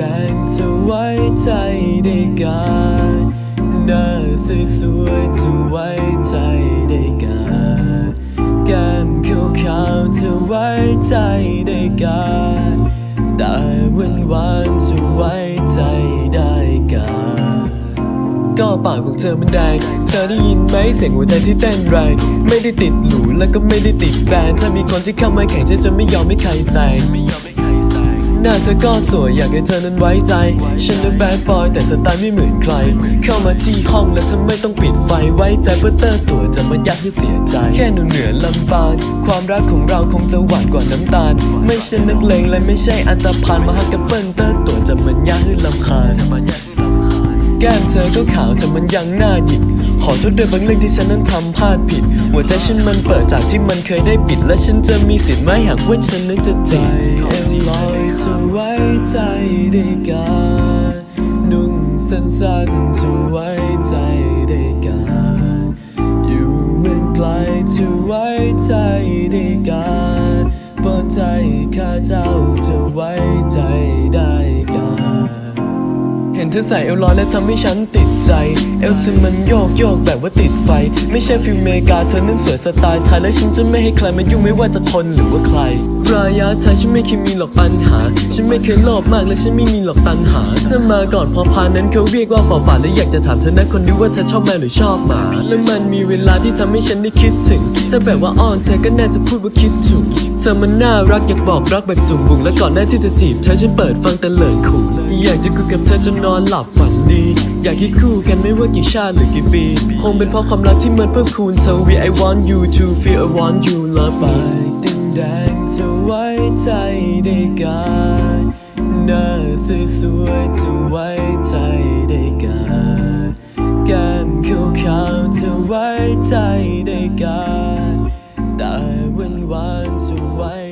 ดงจะไว้ใจได้กันหน้าสวยๆจะไว้ใจได้กันแก้มขาวๆจะไว้ใจได้กันแต่วันหวานจะไว้ใจได้กันก็ปากของเธอมันแดง เธอได้ยินไหมเสียงหัวใจที่เต้นแรง ไม่ได้ติดหรูแล้วก็ไม่ได้ติดแบรนด์ถ้ามีคนที่เข้ามาแข่งฉันจะไม่ยอมให้ใครแซง หน้าเธอก็สวยอยากให้เธอนั้นไว้ใจ ฉันนั้นแบดบอยแต่สไตล์ไม่เหมือนใคร เข้ามาที่ห้องแล้วเธอไม่ต้องปิดไฟไว้ใจเพื่อเตอร์ตัวจะมายักให้เสียใจ แค่หนูเหนือลำบากความรักของเราคงจะหวานกว่าน้ำตาล ไม่ใช่นักเลงและไม่ใช่อันตรพานมาหักกับเปิ้ลเตอร์ตัวจะมันยักให้ลำคาญแก้มเธอก็ขาวแต่มันยังหน้าหยิกขอโทษด้วยบางเรื่องที่ฉันนั้นทำพลาดผิด หัวใจฉันมันเปิดจากที่มันเคยได้ปิด และฉันจะมีสิทธิ์ไหมหากว่าฉันนั้นจะจีบเอ็นลอยจะไว้ ใจได้กันนุ่งสั้นๆจะไว้ใจได้กันอยู่เมืองไกลจะไว้ใจได้กันเปิดใจข้าเจ้าจะไว้ใจได้กัน ห็นเธอใส่เอลลอยและทำให้ฉันติดใจ เอลเธอมันโยกโยกแบบว่าติดไฟ ไม่ใช่ฟิลเมกาเธอนั้นสวยสไตล์ไทยและฉันจะไม่ให้ใครมายุ่งไม่ว่าจะคนหรือว่าใครระยะไทยฉันไม่เคยมีหรอกปัญหา ฉันไม่เคยโลภมากและฉันไม่มีหรอกตัณหาเธอมาก่อนพอพานนั้นเขาเรียกว่าฝ่าฝันและอยากจะถามเธอนะคนนี้ว่าเธอชอบแมวหรือชอบหมาและมันมีเวลาที่ทำให้ฉันได้คิดถึงเธอแบบว่าอ้อนเธอก็น่าจะพูดว่าคิดถูกเธอมันน่ารักอยากบอกรักแบบจุ่มบุ๋งและก่อนหน้าที่จะจีบเธอฉันเปิดฟังแต่เลิศขู่ อยากจะคู่กับเธอจนนอนหลับฝันดี อยากให้คู่กันไม่ว่ากี่ชาติหรือกี่ปี คงเป็นเพราะความรักที่เหมือนเพิ่มคูณเธอ We I want you to feel I want you love by ตึงแดงจะไว้ใจได้กันหน้าสวยๆจะไว้ใจได้กันแก้มขียวขาวๆจะไว้ใจได้กันแต่วันวานจะไว้